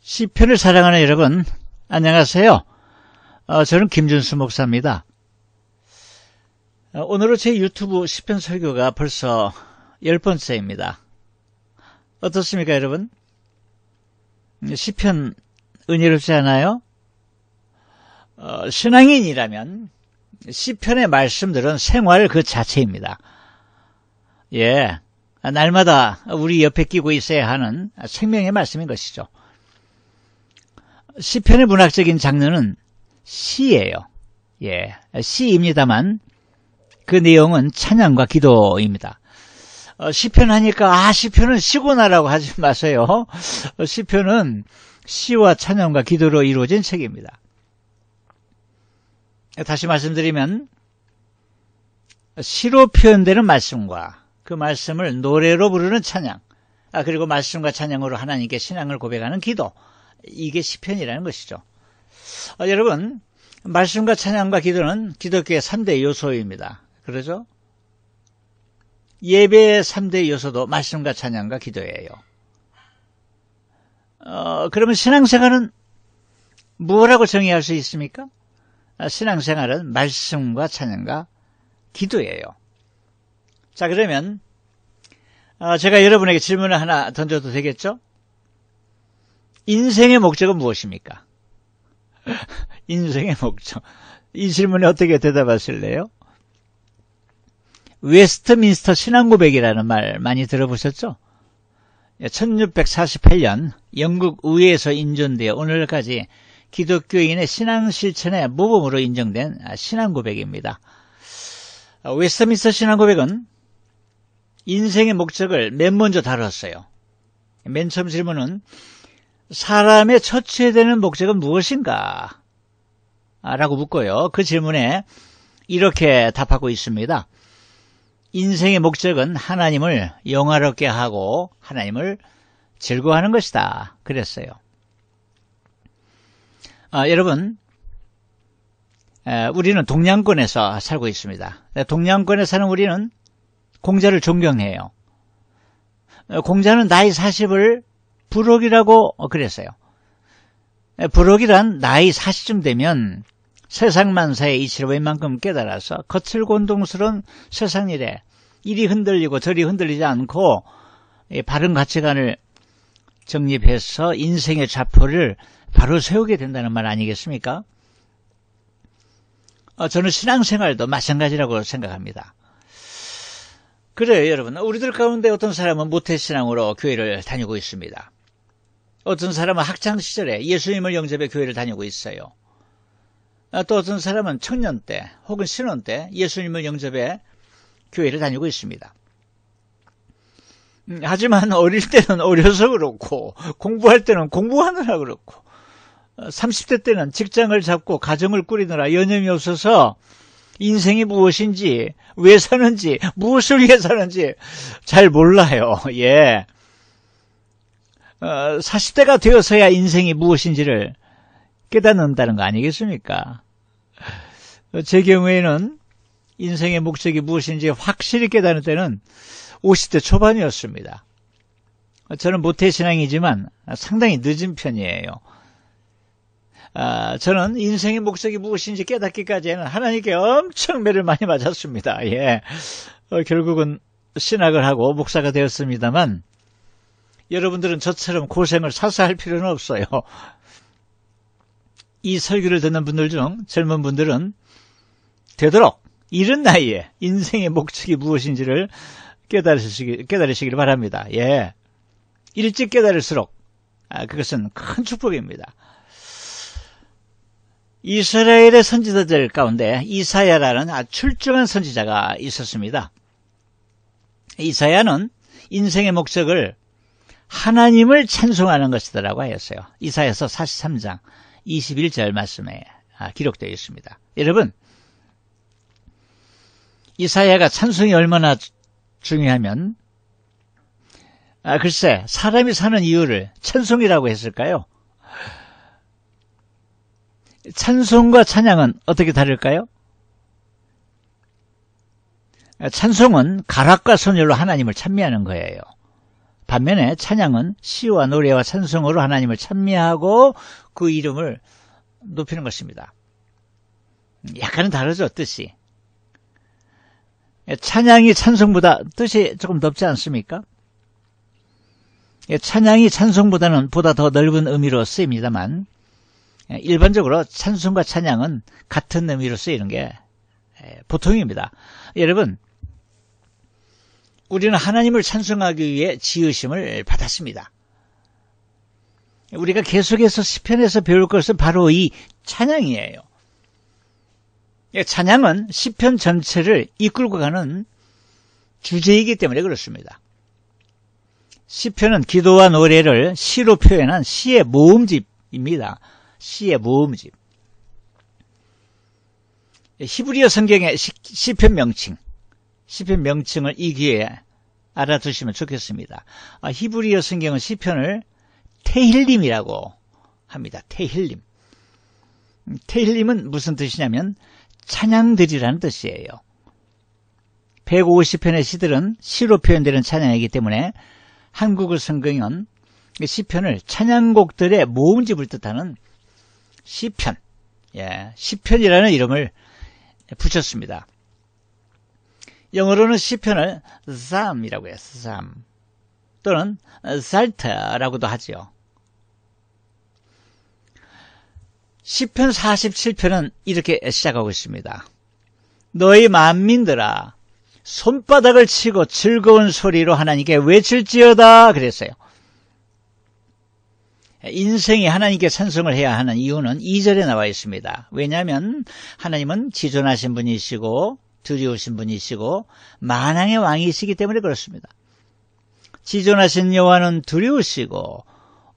시편을 사랑하는 여러분, 안녕하세요. 어, 저는 김준수 목사입니다. 어, 오늘은 제 유튜브 시편 설교가 벌써 열 번째입니다. 어떻습니까, 여러분? 시편 은혜롭지 않아요? 어, 신앙인이라면 시편의 말씀들은 생활 그 자체입니다. 예, 날마다 우리 옆에 끼고 있어야 하는 생명의 말씀인 것이죠. 시편의 문학적인 장르는 시예요. 예, 시입니다만 그 내용은 찬양과 기도입니다. 어, 시편 하니까 아 시편은 시구나라고 하지 마세요. 어, 시편은 시와 찬양과 기도로 이루어진 책입니다. 다시 말씀드리면 시로 표현되는 말씀과 그 말씀을 노래로 부르는 찬양, 아, 그리고 말씀과 찬양으로 하나님께 신앙을 고백하는 기도, 이게 시편이라는 것이죠. 어, 여러분, 말씀과 찬양과 기도는 기독교의 3대 요소입니다. 그러죠? 예배의 3대 요소도 말씀과 찬양과 기도예요. 어, 그러면 신앙생활은 무엇라고 정의할 수 있습니까? 아, 신앙생활은 말씀과 찬양과 기도예요. 자, 그러면 어, 제가 여러분에게 질문을 하나 던져도 되겠죠? 인생의 목적은 무엇입니까? 인생의 목적. 이 질문에 어떻게 대답하실래요? 웨스트민스터 신앙고백이라는 말 많이 들어보셨죠? 1648년 영국 의회에서 인존되어 오늘까지 기독교인의 신앙 실천의 모범으로 인정된 신앙고백입니다. 웨스트민스터 신앙고백은 인생의 목적을 맨 먼저 다뤘어요. 맨 처음 질문은 사람의 처치해야 되는 목적은 무엇인가? 라고 묻고요. 그 질문에 이렇게 답하고 있습니다. 인생의 목적은 하나님을 영화롭게 하고 하나님을 즐거워하는 것이다. 그랬어요. 아, 여러분, 에, 우리는 동양권에서 살고 있습니다. 동양권에 사는 우리는 공자를 존경해요. 공자는 나이 40을 부록이라고 그랬어요. 부록이란 나이 40쯤 되면 세상 만사의 이치를 웬만큼 깨달아서 거칠곤동스러운 세상 일에 이리 흔들리고 저리 흔들리지 않고 바른 가치관을 정립해서 인생의 좌표를 바로 세우게 된다는 말 아니겠습니까? 어, 저는 신앙생활도 마찬가지라고 생각합니다. 그래요, 여러분. 우리들 가운데 어떤 사람은 모태신앙으로 교회를 다니고 있습니다. 어떤 사람은 학창 시절에 예수님을 영접해 교회를 다니고 있어요. 아, 또 어떤 사람은 청년 때 혹은 신혼 때 예수님을 영접해 교회를 다니고 있습니다. 음, 하지만 어릴 때는 어려서 그렇고 공부할 때는 공부하느라 그렇고 30대 어, 때는 직장을 잡고 가정을 꾸리느라 여념이 없어서 인생이 무엇인지 왜 사는지 무엇을 위해 사는지 잘 몰라요. 예. 어, 40대가 되어서야 인생이 무엇인지를 깨닫는다는 거 아니겠습니까? 제 경우에는 인생의 목적이 무엇인지 확실히 깨닫는 때는 50대 초반이었습니다. 저는 모태신앙이지만 상당히 늦은 편이에요. 아, 저는 인생의 목적이 무엇인지 깨닫기까지는 하나님께 엄청 매를 많이 맞았습니다. 예. 어, 결국은 신학을 하고 목사가 되었습니다만 여러분들은 저처럼 고생을 사서 할 필요는 없어요. 이 설교를 듣는 분들 중 젊은 분들은 되도록 이른 나이에 인생의 목적이 무엇인지를 깨달으시기, 깨달으시길 바랍니다. 예. 일찍 깨달을수록 아, 그것은 큰 축복입니다. 이스라엘의 선지자들 가운데 이사야라는 아주 출중한 선지자가 있었습니다. 이사야는 인생의 목적을 하나님을 찬송하는 것이다라고 하였어요. 이사야서 43장 21절 말씀에 아, 기록되어 있습니다. 여러분, 이사야가 찬송이 얼마나 중요하면 아, 글쎄 사람이 사는 이유를 찬송이라고 했을까요? 찬송과 찬양은 어떻게 다를까요? 찬송은 가락과 선율로 하나님을 찬미하는 거예요. 반면에 찬양은 시와 노래와 찬송으로 하나님을 찬미하고 그 이름을 높이는 것입니다. 약간은 다르죠, 뜻이. 찬양이 찬송보다 뜻이 조금 넓지 않습니까? 찬양이 찬송보다는 보다 더 넓은 의미로 쓰입니다만 일반적으로 찬송과 찬양은 같은 의미로 쓰이는 게 보통입니다. 여러분, 우리는 하나님을 찬송하기 위해 지으심을 받았습니다. 우리가 계속해서 시편에서 배울 것은 바로 이 찬양이에요. 찬양은 시편 전체를 이끌고 가는 주제이기 때문에 그렇습니다. 시편은 기도와 노래를 시로 표현한 시의 모음집입니다. 시의 모음집. 히브리어 성경의 시편 명칭, 시편 명칭을 이 기회에 알아두시면 좋겠습니다. 아, 히브리어 성경은 시편을 테힐림이라고 합니다. 테힐림. 테힐림은 무슨 뜻이냐면 찬양들이라는 뜻이에요. 150편의 시들은 시로 표현되는 찬양이기 때문에 한국어 성경은 시편을 찬양곡들의 모음집을 뜻하는 시편, 예, 시편이라는 이름을 붙였습니다. 영어로는 시편을 psalm이라고 해요. psalm 또는 psalter라고도 하지요. 시편 47편은 이렇게 시작하고 있습니다. 너희 만민들아 손바닥을 치고 즐거운 소리로 하나님께 외칠지어다 그랬어요. 인생이 하나님께 찬송을 해야 하는 이유는 2절에 나와 있습니다. 왜냐하면 하나님은 지존하신 분이시고 두려우신 분이시고 만왕의 왕이시기 때문에 그렇습니다. 지존하신 여호와는 두려우시고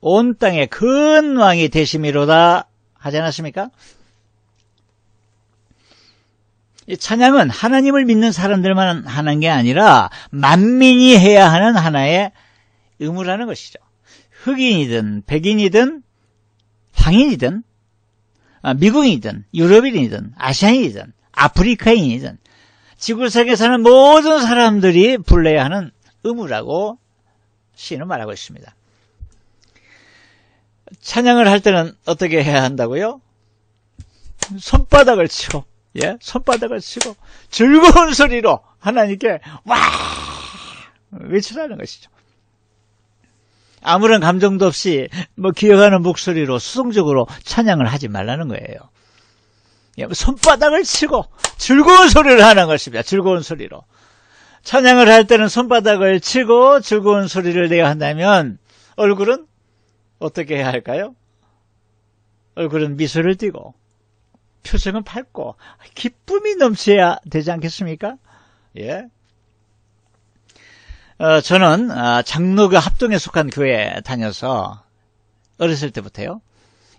온 땅의 큰 왕이 되심이로다 하지 않았습니까? 이 찬양은 하나님을 믿는 사람들만 하는 게 아니라 만민이 해야 하는 하나의 의무라는 것이죠. 흑인이든 백인이든 황인이든 아, 미국인이든 유럽인이든 아시아인이든 아프리카인이든 지구상에 사는 모든 사람들이 불러야 하는 의무라고 시인은 말하고 있습니다. 찬양을 할 때는 어떻게 해야 한다고요? 손바닥을 치고, 예, 손바닥을 치고 즐거운 소리로 하나님께 와 외치라는 것이죠. 아무런 감정도 없이 뭐 기억하는 목소리로 수동적으로 찬양을 하지 말라는 거예요. 예, 뭐 손바닥을 치고 즐거운 소리를 하는 것입니다. 즐거운 소리로. 찬양을 할 때는 손바닥을 치고 즐거운 소리를 내야 한다면 얼굴은 어떻게 해야 할까요? 얼굴은 미소를 띠고 표정은 밝고 기쁨이 넘쳐야 되지 않겠습니까? 예. 어, 저는 아, 장로교 합동에 속한 교회에 다녀서 어렸을 때부터요.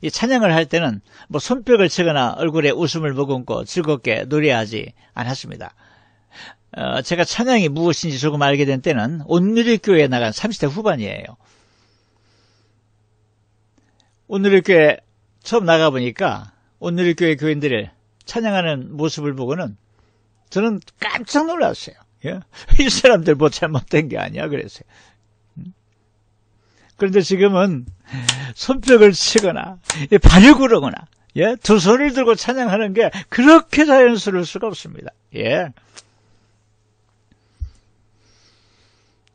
이 찬양을 할 때는 뭐 손뼉을 치거나 얼굴에 웃음을 머금고 즐겁게 노래하지 않았습니다. 어, 제가 찬양이 무엇인지 조금 알게 된 때는 온누리 교회에 나간 30대 후반이에요. 온누리 교회 처음 나가 보니까 온누리 교회 교인들을 찬양하는 모습을 보고는 저는 깜짝 놀랐어요. 예? 이 사람들 뭐 잘못된 게 아니야 그랬어요. 음? 그런데 지금은 손뼉을 치거나 발을 구르거나 예? 두 손을 들고 찬양하는 게 그렇게 자연스러울 수가 없습니다. 예.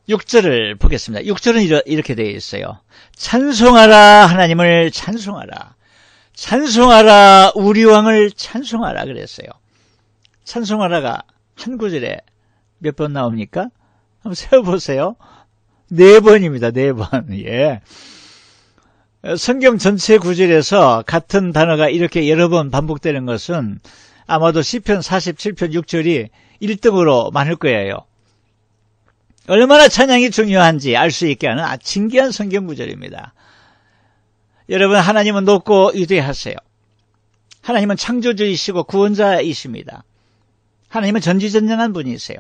6절을 보겠습니다. 6절은 이렇게 되어 있어요. 찬송하라 하나님을 찬송하라. 찬송하라 우리 왕을 찬송하라 그랬어요. 찬송하라가 한 구절에 몇 번 나옵니까? 한번 세어보세요. 네 번입니다. 네 번. 예. 성경 전체 구절에서 같은 단어가 이렇게 여러 번 반복되는 것은 아마도 시편 47편 6절이 1등으로 많을 거예요. 얼마나 찬양이 중요한지 알 수 있게 하는 아, 진귀한 성경 구절입니다. 여러분 하나님은 높고 위대하세요. 하나님은 창조주이시고 구원자이십니다. 하나님은 전지전능한 분이세요.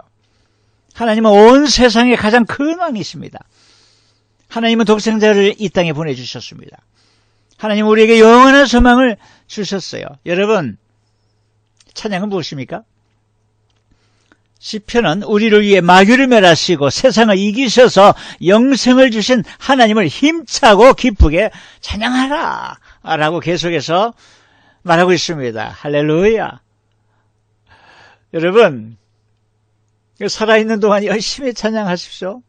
하나님은 온 세상의 가장 큰 왕이십니다. 하나님은 독생자를 이 땅에 보내주셨습니다. 하나님은 우리에게 영원한 소망을 주셨어요. 여러분, 찬양은 무엇입니까? 시편은 우리를 위해 마귀를 멸하시고 세상을 이기셔서 영생을 주신 하나님을 힘차고 기쁘게 찬양하라 라고 계속해서 말하고 있습니다. 할렐루야. 여러분 살아있는 동안 열심히 찬양하십시오.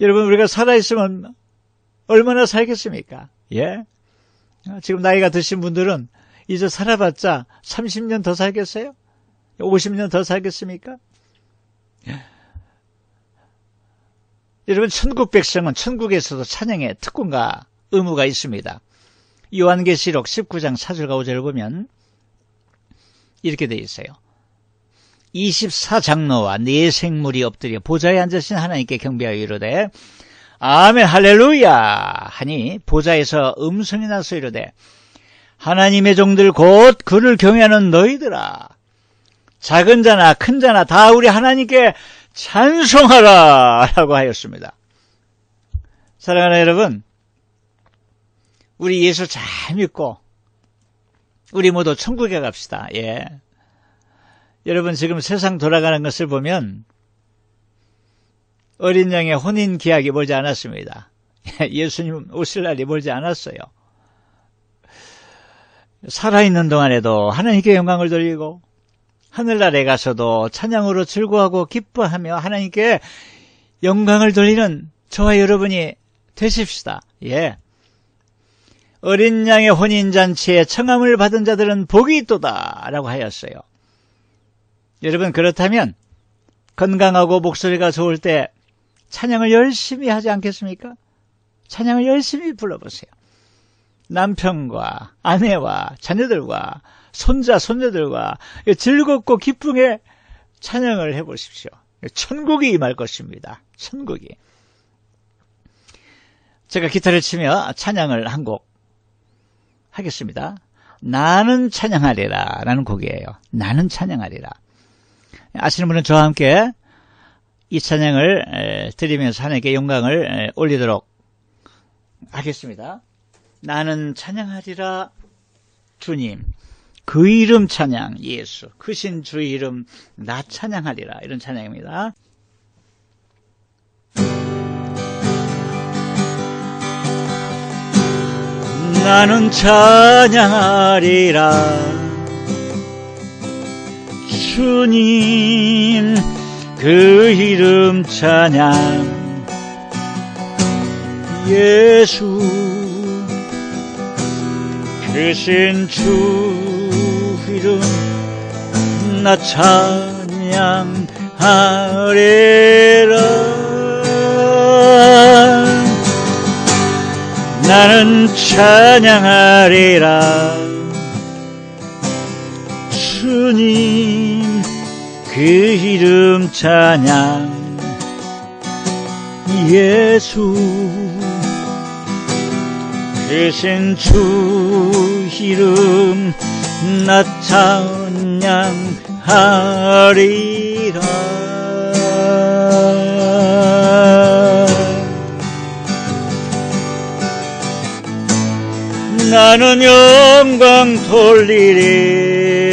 여러분 우리가 살아있으면 얼마나 살겠습니까? 예? 지금 나이가 드신 분들은 이제 살아봤자 30년 더 살겠어요? 50년 더 살겠습니까? 여러분 천국 백성은 천국에서도 찬양의 특권과 의무가 있습니다. 요한계시록 19장 4절과 5절을 보면 이렇게 되어 있어요. 24장로와 네 생물이 엎드려 보좌에 앉으신 하나님께 경배하여 이르되 아멘 할렐루야 하니 보좌에서 음성이 나서 이르되 하나님의 종들 곧 그를 경외하는 너희들아 작은 자나 큰 자나 다 우리 하나님께 찬송하라 라고 하였습니다. 사랑하는 여러분 우리 예수 잘 믿고 우리 모두 천국에 갑시다. 예. 여러분 지금 세상 돌아가는 것을 보면 어린 양의 혼인 기약이 멀지 않았습니다. 예수님 오실 날이 멀지 않았어요. 살아있는 동안에도 하나님께 영광을 돌리고 하늘나라에 가서도 찬양으로 즐거워하고 기뻐하며 하나님께 영광을 돌리는 저와 여러분이 되십시다. 예. 어린 양의 혼인잔치에 청함을 받은 자들은 복이 있도다 라고 하였어요. 여러분 그렇다면 건강하고 목소리가 좋을 때 찬양을 열심히 하지 않겠습니까? 찬양을 열심히 불러보세요. 남편과 아내와 자녀들과 손자, 손녀들과 즐겁고 기쁘게 찬양을 해보십시오. 천국이 임할 것입니다. 천국이. 제가 기타를 치며 찬양을 한 곡 하겠습니다. 나는 찬양하리라 라는 곡이에요. 나는 찬양하리라. 아시는 분은 저와 함께 이 찬양을 드리면서 하나님께 영광을 올리도록 하겠습니다. 나는 찬양하리라 주님. 그 이름 찬양 예수. 크신 주 이름 나 찬양하리라. 이런 찬양입니다. 나는 찬양하리라 주님 그 이름 찬양. 예수 크신 주 이름 나 찬양하리라. 나는 찬양하리라 주님 그 이름 찬양. 예수 크신 주 이름 나 찬양하리라. 나는 영광 돌리리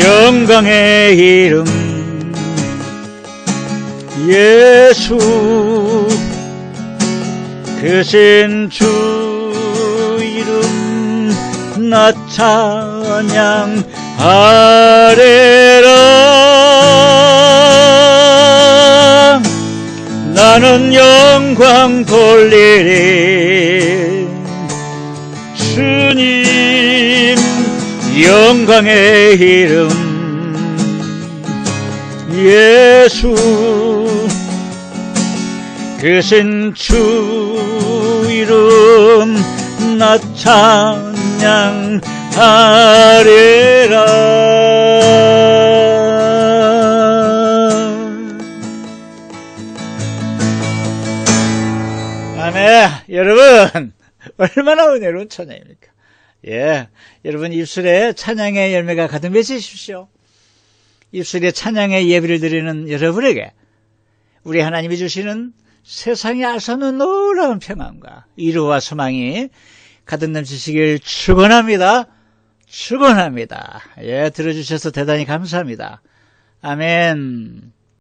영광의 이름. 예수 크신 주 이름 나 찬양하리라 나는 영광 돌리리 영광의 이름. 예수 크신 주 이름 나 찬양하리라. 아멘. 여러분 얼마나 은혜로운 찬양입니까 예 여러분 입술에 찬양의 열매가 가득 맺으십시오 입술에 찬양의 예비를 드리는 여러분에게 우리 하나님이 주시는 세상에 아서는 놀라운 평안과 이루와 소망이 가득 넘치시길 축원합니다. 축원합니다. 예, 들어주셔서 대단히 감사합니다. 아멘.